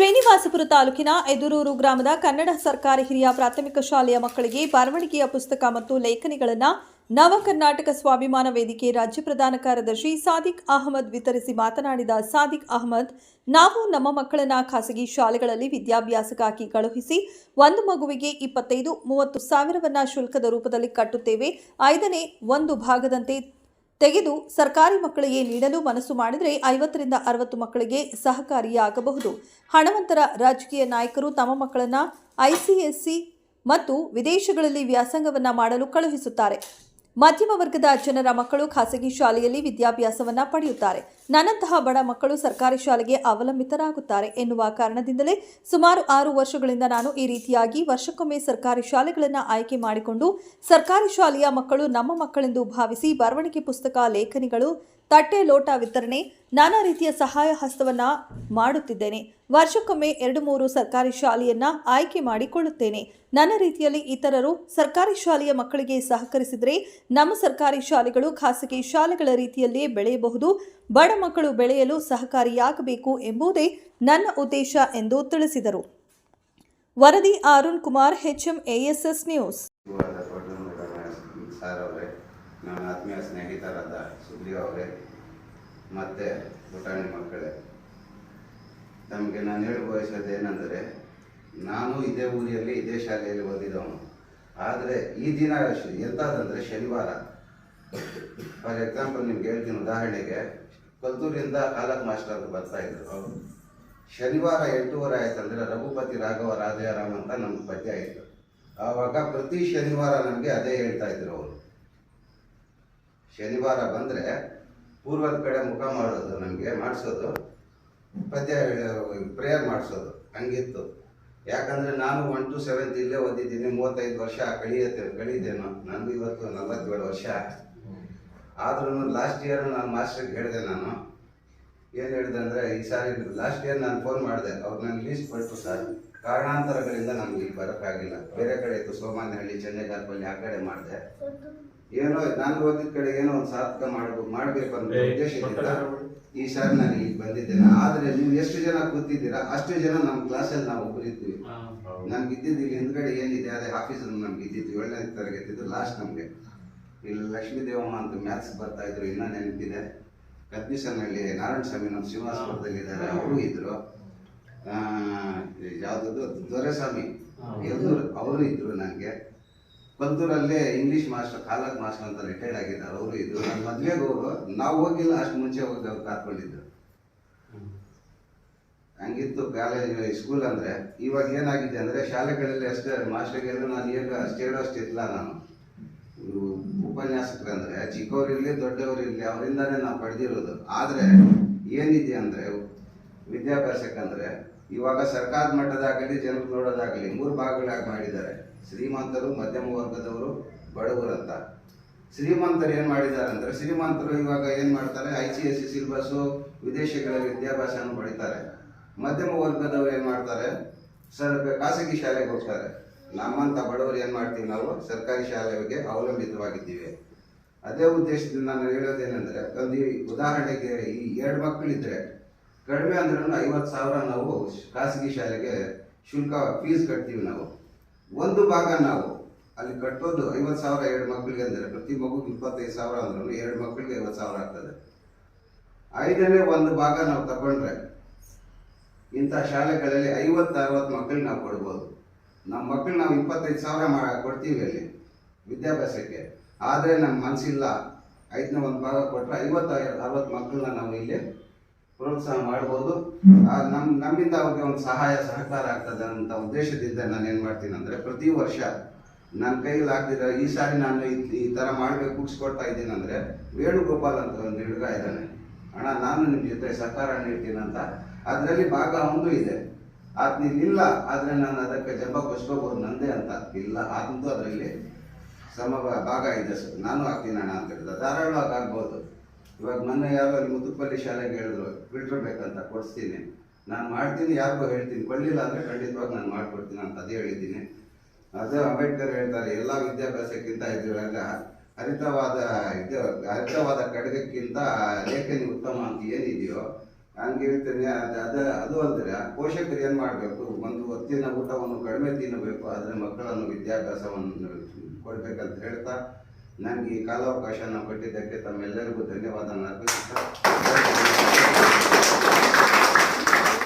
ಶ್ರೀನಿವಾಸಪುರ ತಾಲೂಕಿನ ಎದುರೂರು ಗ್ರಾಮದ ಕನ್ನಡ ಸರ್ಕಾರಿ ಹಿರಿಯ ಪ್ರಾಥಮಿಕ ಶಾಲೆಯ ಮಕ್ಕಳಿಗೆ ಬರವಣಿಗೆಯ ಪುಸ್ತಕ ಮತ್ತು ಲೇಖನಿಗಳನ್ನು ನವ ಕರ್ನಾಟಕ ಸ್ವಾಭಿಮಾನ ವೇದಿಕೆ ರಾಜ್ಯ ಪ್ರಧಾನ ಕಾರ್ಯದರ್ಶಿ ಸಾದಿಕ್ ಅಹಮದ್ ವಿತರಿಸಿ ಮಾತನಾಡಿದ ಸಾದಿಕ್ ಅಹಮದ್, ನಾವು ನಮ್ಮ ಮಕ್ಕಳನ್ನು ಖಾಸಗಿ ಶಾಲೆಗಳಲ್ಲಿ ವಿದ್ಯಾಭ್ಯಾಸಕ್ಕಾಗಿ ಕಳುಹಿಸಿ ಒಂದು ಮಗುವಿಗೆ ಇಪ್ಪತ್ತೈದು, ಮೂವತ್ತು ಸಾವಿರವನ್ನು ಶುಲ್ಕದ ರೂಪದಲ್ಲಿ ಕಟ್ಟುತ್ತೇವೆ. ಐದನೇ, ಒಂದು ಭಾಗದಂತೆ ತೆಗೆದು ಸರ್ಕಾರಿ ಮಕ್ಕಳಿಗೆ ನೀಡಲು ಮನಸ್ಸು ಮಾಡಿದರೆ ಐವತ್ತರಿಂದ ಅರವತ್ತು ಮಕ್ಕಳಿಗೆ ಸಹಕಾರಿಯಾಗಬಹುದು. ಹಣವಂತರ ರಾಜಕೀಯ ನಾಯಕರು ತಮ್ಮ ಮಕ್ಕಳನ್ನ ಐಸಿಎಸ್ಸಿ ಮತ್ತು ವಿದೇಶಗಳಲ್ಲಿ ವ್ಯಾಸಂಗವನ್ನು ಮಾಡಲು ಕಳುಹಿಸುತ್ತಾರೆ. ಮಧ್ಯಮ ವರ್ಗದ ಜನರ ಮಕ್ಕಳು ಖಾಸಗಿ ಶಾಲೆಯಲ್ಲಿ ವಿದ್ಯಾಭ್ಯಾಸವನ್ನ ಪಡೆಯುತ್ತಾರೆ. ನನ್ನಂತಹ ಬಡ ಮಕ್ಕಳು ಸರ್ಕಾರಿ ಶಾಲೆಗೆ ಅವಲಂಬಿತರಾಗುತ್ತಾರೆ ಎನ್ನುವ ಕಾರಣದಿಂದಲೇ ಸುಮಾರು ಆರು ವರ್ಷಗಳಿಂದ ನಾನು ಈ ರೀತಿಯಾಗಿ ವರ್ಷಕ್ಕೊಮ್ಮೆ ಸರ್ಕಾರಿ ಶಾಲೆಗಳನ್ನು ಆಯ್ಕೆ ಮಾಡಿಕೊಂಡು ಸರ್ಕಾರಿ ಶಾಲೆಯ ಮಕ್ಕಳು ನಮ್ಮ ಮಕ್ಕಳೆಂದು ಭಾವಿಸಿ ಬರವಣಿಗೆ ಪುಸ್ತಕ ಲೇಖನಿಗಳು ತಟ್ಟೆ ಲೋಟ ವಿತರಣೆ, ನಾನಾ ರೀತಿಯ ಸಹಾಯ ಹಸ್ತವನ್ನ ಮಾಡುತ್ತಿದ್ದೇನೆ. ವರ್ಷಕ್ಕೊಮ್ಮೆ ಎರಡು ಮೂರು ಸರ್ಕಾರಿ ಶಾಲೆಯನ್ನು ಆಯ್ಕೆ ಮಾಡಿಕೊಳ್ಳುತ್ತೇನೆ. ನನ್ನ ರೀತಿಯಲ್ಲಿ ಇತರರು ಸರ್ಕಾರಿ ಶಾಲೆಯ ಮಕ್ಕಳಿಗೆ ಸಹಕರಿಸಿದರೆ ನಮ್ಮ ಸರ್ಕಾರಿ ಶಾಲೆಗಳು ಖಾಸಗಿ ಶಾಲೆಗಳ ರೀತಿಯಲ್ಲಿಯೇ ಬೆಳೆಯಬಹುದು. ಬಡ ಮಕ್ಕಳು ಬೆಳೆಯಲು ಸಹಕಾರಿಯಾಗಬೇಕು ಎಂಬುದೇ ನನ್ನ ಉದ್ದೇಶ ಎಂದು ತಿಳಿಸಿದರು. ವರದಿ ಅರುಣ್ ಕುಮಾರ್ ಎಎಸ್ಎಸ್ ನ್ಯೂಸ್. ನನ್ನ ಆತ್ಮೀಯ ಸ್ನೇಹಿತರಾದ ಸುಗ್ರೀವ್ ಅವರೇ ಮತ್ತು ಪುಟಾಣಿ ಮಕ್ಕಳೇ, ನಮಗೆ ನಾನು ಹೇಳಿ ಬಯಸೋದು ಏನಂದರೆ, ನಾನು ಇದೇ ಊರಿಯಲ್ಲಿ ಇದೇ ಶಾಲೆಯಲ್ಲಿ ಓದಿದವನು. ಆದರೆ ಈ ದಿನ ಎಂತಾದಂದರೆ ಶನಿವಾರ. ಫಾರ್ ಎಕ್ಸಾಂಪಲ್ ನಿಮ್ಗೆ ಹೇಳ್ತೀನಿ ಉದಾಹರಣೆಗೆ, ಕಲ್ತೂರಿಂದ ಕಾಲಕ್ ಮಾಸ್ಟರ್ ಅಂತ ಬರ್ತಾ ಇದ್ರು. ಅವರು ಶನಿವಾರ ಎಂಟೂವರೆ ಆಯ್ತಂದ್ರೆ ರಘುಪತಿ ರಾಘವ ರಾಜಾರಾಮ್ ಅಂತ ನಮ್ಗೆ ಪದ್ಯ ಆಯಿತು. ಆವಾಗ ಪ್ರತಿ ಶನಿವಾರ ನಮಗೆ ಅದೇ ಹೇಳ್ತಾ ಇದ್ರು ಅವರು. ಶನಿವಾರ ಬಂದರೆ ಪೂರ್ವದ ಕಡೆ ಮುಖ ಮಾಡೋದು ನಮಗೆ ಮಾಡಿಸೋದು ಪದ್ಯ ಪ್ರೇಯರ್ ಮಾಡಿಸೋದು, ಹಂಗಿತ್ತು. ಯಾಕಂದರೆ ನಾನು ಒನ್ ಟು ಸೆವೆಂತ್ ಇಲ್ಲೇ ಓದಿದ್ದೀನಿ, ಮೂವತ್ತೈದು ವರ್ಷ ಕಳಿಯತ್ತೆ ಕಳೀತೇನೋ ನನಗೂ ಇವತ್ತು ನಲವತ್ತೇಳು ವರ್ಷ. ಆದ್ರೂ ಲಾಸ್ಟ್ ಇಯರ್ ನಾನು ಮಾಸ್ಟ್ರಿಗೆ ಹೇಳಿದೆ ನಾನು. ಏನು ಹೇಳಿದೆ ಅಂದರೆ, ಈ ಸಾರಿ ಲಾಸ್ಟ್ ಇಯರ್ ನಾನು ಫೋನ್ ಮಾಡಿದೆ. ಅವ್ರು ನನಗೆ ಲೀಸ್ಟ್ ಕೊಟ್ಟರು ಸರ್ ಕಾರಣಾಂತರಗಳಿಂದ ನಮ್ಗೆ ಇಲ್ಲಿ ಬರೋಕ್ಕಾಗಿಲ್ಲ ಬೇರೆ ಕಡೆ ಇತ್ತು ಸೋಮಾನಹಳ್ಳಿ ಚೆನ್ನೈಗಾರ್ಪಲ್ಲಿ ಆ ಕಡೆ ಮಾಡಿದೆ. ಏನೋ ನಾನು ಓದಿದ ಕಡೆ ಏನೋ ಒಂದು ಸಾರ್ಥಕ ಮಾಡಬೇಕು ಮಾಡಬೇಕು ಅನ್ನೋ ಉದ್ದೇಶದಿಂದ ಈ ಸಾರಿ ನಾನು ಇಲ್ಲಿ ಬಂದಿದ್ದೇನೆ. ಆದರೆ ನೀವು ಎಷ್ಟು ಜನ ಕೂತಿದ್ದೀರಾ? ಅಷ್ಟು ಜನ ನಮ್ಮ ಕ್ಲಾಸಲ್ಲಿ ನಾವು ಕೂತಿದ್ವಿ ಇದ್ವಿ. ನಮ್ಗೆ ಇದ್ದಿದ್ದು ಇಲ್ಲಿ ಹಿಂದ್ಗಡೆ ಏನಿದೆ ಅದೇ ಆಫೀಸ್ ನಮ್ಗೆ ಇದ್ದಿದ್ದು ಏಳನೇ ತರಗತಿದ್ದು ಲಾಸ್ಟ್ ನಮಗೆ. ಇಲ್ಲಿ ಲಕ್ಷ್ಮೀ ದೇವಮ್ಮ ಅಂತ ಮ್ಯಾಥ್ಸ್ ಬರ್ತಾ ಇದ್ರು ಇನ್ನೂ ನೆನಪಿದೆ. ಕದ್ಮಿಸನಹಳ್ಳಿ ನಾರಾಯಣ ಸ್ವಾಮಿ ನಮ್ಮ ಶ್ರೀನಿವಾಸಪುರದಲ್ಲಿ ಇದ್ದಾರೆ ಅವರು ಇದ್ರು. ದೊರೆಸ್ವಾಮಿ ಎಲ್ದೂರು ಅವರು ಇದ್ರು ನನಗೆ ಪಂತೂರಲ್ಲೇ ಇಂಗ್ಲಿಷ್ ಮಾಸ್ಟರ್ ಕಾಲಕ್ ಮಾಸ್ಟರ್ ಅಂತ ರಿಟೈರ್ಡ್ ಆಗಿದ್ದಾರೆ. ಅವರು ಇದ್ರು. ನನ್ನ ಮದ್ವೆಗೆ ಅವರು ನಾವು ಹೋಗಿಲ್ಲ ಅಷ್ಟು ಮುಂಚೆ ಹೋಗಿ ಅವ್ರು ಕಾತ್ಕೊಂಡಿದ್ರು ಹಂಗಿತ್ತು ಕಾಲೇಜ್ ಸ್ಕೂಲ್ ಅಂದ್ರೆ. ಇವಾಗ ಏನಾಗಿದೆ ಅಂದ್ರೆ ಶಾಲೆಗಳಲ್ಲಿ ಅಷ್ಟೇ ಮಾಸ್ಟರ್ಗೆಲ್ಲ ನಾನು ಈಗ ಅಷ್ಟು ಅಷ್ಟಿಲ್ಲ ನಾನು. ಉಪನ್ಯಾಸಕರಂದ್ರೆ ಚಿಕ್ಕವರಿರಲಿ ದೊಡ್ಡವರಿರಲಿ ಅವರಿಂದಾನೇ ನಾವು ಪಡೆದಿರೋದು. ಆದರೆ ಏನಿದೆ ಅಂದ್ರೆ ವಿದ್ಯಾಭ್ಯಾಸಕ್ಕಂದ್ರೆ ಇವಾಗ ಸರ್ಕಾರದ ಮಟ್ಟದಾಗಲಿ, ಜನರು ನೋಡೋದಾಗಲಿ ಮೂರು ಭಾಗಗಳಾಗಿ ಮಾಡಿದ್ದಾರೆ. ಶ್ರೀಮಂತರು, ಮಧ್ಯಮ ವರ್ಗದವರು, ಬಡವರು ಅಂತ. ಶ್ರೀಮಂತರು ಏನು ಮಾಡಿದ್ದಾರೆ ಅಂದ್ರೆ ಶ್ರೀಮಂತರು ಇವಾಗ ಏನು ಮಾಡ್ತಾರೆ I C S C syllabus ವಿದೇಶಗಳಲ್ಲಿ ವಿದ್ಯಾಭ್ಯಾಸವನ್ನು ಪಡಿತಾರೆ. ಮಧ್ಯಮ ವರ್ಗದವ್ರು ಏನು ಮಾಡ್ತಾರೆ, ಸರ್ ಖಾಸಗಿ ಶಾಲೆಗೆ ಹೋಗ್ತಾರೆ. ನಮ್ಮಂತ ಬಡವರು ಏನು ಮಾಡ್ತೀವಿ ನಾವು, ಸರ್ಕಾರಿ ಶಾಲೆಗೆ ಅವಲಂಬಿತವಾಗಿದ್ದೀವಿ. ಅದೇ ಉದ್ದೇಶದಿಂದ ನಾನು ಹೇಳೋದೇನೆಂದ್ರೆ, ಒಂದು ಉದಾಹರಣೆಗೆ ಈ ಎರಡು ಮಕ್ಕಳಿದ್ರೆ ಕಡಿಮೆ ಅಂದ್ರೂ ಐವತ್ತು ಸಾವಿರ ನಾವು ಖಾಸಗಿ ಶಾಲೆಗೆ ಶುಲ್ಕ ಫೀಸ್ ಕಟ್ತೀವಿ ನಾವು. ಒಂದು ಭಾಗ ನಾವು ಅಲ್ಲಿ ಕಟ್ಟೋದು ಐವತ್ತು ಸಾವಿರ ಎರಡು ಮಕ್ಕಳಿಗೆ ಅಂದರೆ ಪ್ರತಿ ಮಗು ಇಪ್ಪತ್ತೈದು ಸಾವಿರ ಅಂದ್ರೂ ಎರಡು ಮಕ್ಕಳಿಗೆ ಐವತ್ತು ಸಾವಿರ ಆಗ್ತದೆ. ಐದನೇ ಒಂದು ಭಾಗ ನಾವು ತಗೊಂಡ್ರೆ ಇಂಥ ಶಾಲೆಗಳಲ್ಲಿ ಐವತ್ತು, ಅರವತ್ತು ಮಕ್ಕಳಿಗೆ ನಾವು ಕೊಡ್ಬೋದು. ನಮ್ಮ ಮಕ್ಕಳು ನಾವು ಇಪ್ಪತ್ತೈದು ಸಾವಿರ ಮಾ ಕೊಡ್ತೀವಿ ಅಲ್ಲಿ ವಿದ್ಯಾಭ್ಯಾಸಕ್ಕೆ. ಆದರೆ ನಮ್ಮ ಮನಸ್ಸಿಲ್ಲ ಐದನೇ ಒಂದು ಭಾಗ ಕೊಟ್ಟರೆ ಐವತ್ತು, ಅರವತ್ತು ಮಕ್ಕಳನ್ನ ನಾವು ಇಲ್ಲಿ ಪ್ರೋತ್ಸಾಹ ಮಾಡ್ಬೋದು. ಆ ನಮ್ ನಮ್ಮಿಂದ ಅವ್ರಿಗೆ ಒಂದು ಸಹಾಯ ಸಹಕಾರ ಆಗ್ತದೆ ಅಂತ ಉದ್ದೇಶದಿಂದ ನಾನು ಏನು ಮಾಡ್ತೀನಿ ಅಂದರೆ ಪ್ರತಿ ವರ್ಷ ನನ್ನ ಕೈಯಲ್ಲಿ ಆಗ್ತಿದ್ರೆ ಈ ಸಾರಿ ನಾನು ಈ- ತರ ಥರ ಮಾಡಬೇಕು ಬುಕ್ಸ್ ಕೊಡ್ತಾ ಇದ್ದೀನಿ ಅಂದ್ರೆ ವೇಣುಗೋಪಾಲ್ ಅಂತ ಒಂದು ಹುಡುಗ ಇದ್ದಾನೆ. ಅಣ್ಣ ನಾನು ನಿಮ್ಮ ಜೊತೆ ಸಹಕಾರ ನೀಡ್ತೀನಿ ಅಂತ. ಅದರಲ್ಲಿ ಭಾಗ ಒಂದು ಇದೆ. ಆತ ಇಲ್ಲ ಆದರೆ ನಾನು ಅದಕ್ಕೆ ಜಂಬ ಕೊಚ್ಕೋಬೋದು ನಂದೇ ಅಂತ. ಇಲ್ಲ ಆತಂದು ಅದರಲ್ಲಿ ಸಮ ಭಾಗ ಇದೆ ಸರ್. ನಾನು ಹಾಕ್ತೀನಿ ಅಣ್ಣ ಅಂತ ಹೇಳಿದ. ಧಾರಾಳವಾಗಿ ಆಗ್ಬೋದು. ಇವಾಗ ಮೊನ್ನೆ ಯಾರೋ ಅಲ್ಲಿ ಮುತ್ತುಪಲ್ಲಿ ಶಾಲೆಗೆ ಹೇಳಿದ್ರು ಫಿಲ್ಟರ್ ಬೇಕಂತ ಕೊಡಿಸ್ತೀನಿ. ನಾನು ಮಾಡ್ತೀನಿ, ಯಾರಿಗೂ ಹೇಳ್ತೀನಿ. ಕೊಡಲಿಲ್ಲ ಅಂದರೆ ಖಂಡಿತವಾಗಿ ನಾನು ಮಾಡಿಕೊಡ್ತೀನಿ ಅಂತ ಅದೇ ಹೇಳಿದ್ದೀನಿ. ಅದೇ ಅಂಬೇಡ್ಕರ್ ಹೇಳ್ತಾರೆ, ಎಲ್ಲ ವಿದ್ಯಾಭ್ಯಾಸಕ್ಕಿಂತ ಇದ್ರಾಗ ಹರಿತವಾದ ಇದು, ಹರಿತವಾದ ಕಡಗಕ್ಕಿಂತ ಲೇಖನಿ ಉತ್ತಮ ಅಂತ ಏನಿದೆಯೋ ಹಂಗೆ ಹೇಳ್ತೇನೆ ಅದು ಅದು ಅದು ಅಂದರೆ ಪೋಷಕರು ಏನು ಮಾಡಬೇಕು? ಒಂದು ಹೊತ್ತಿನ ಊಟವನ್ನು ಕಡಿಮೆ ತಿನ್ನಬೇಕು, ಆದರೆ ಮಕ್ಕಳನ್ನು ವಿದ್ಯಾಭ್ಯಾಸವನ್ನು ಕೊಡಬೇಕಂತ ಹೇಳ್ತಾ ನನಗೆ ಈ ಕಾಲಾವಕಾಶವನ್ನು ಕೊಟ್ಟಿದ್ದಕ್ಕೆ ತಮ್ಮೆಲ್ಲರಿಗೂ ಧನ್ಯವಾದ ಅರ್ಪಿಸುತ್ತಾ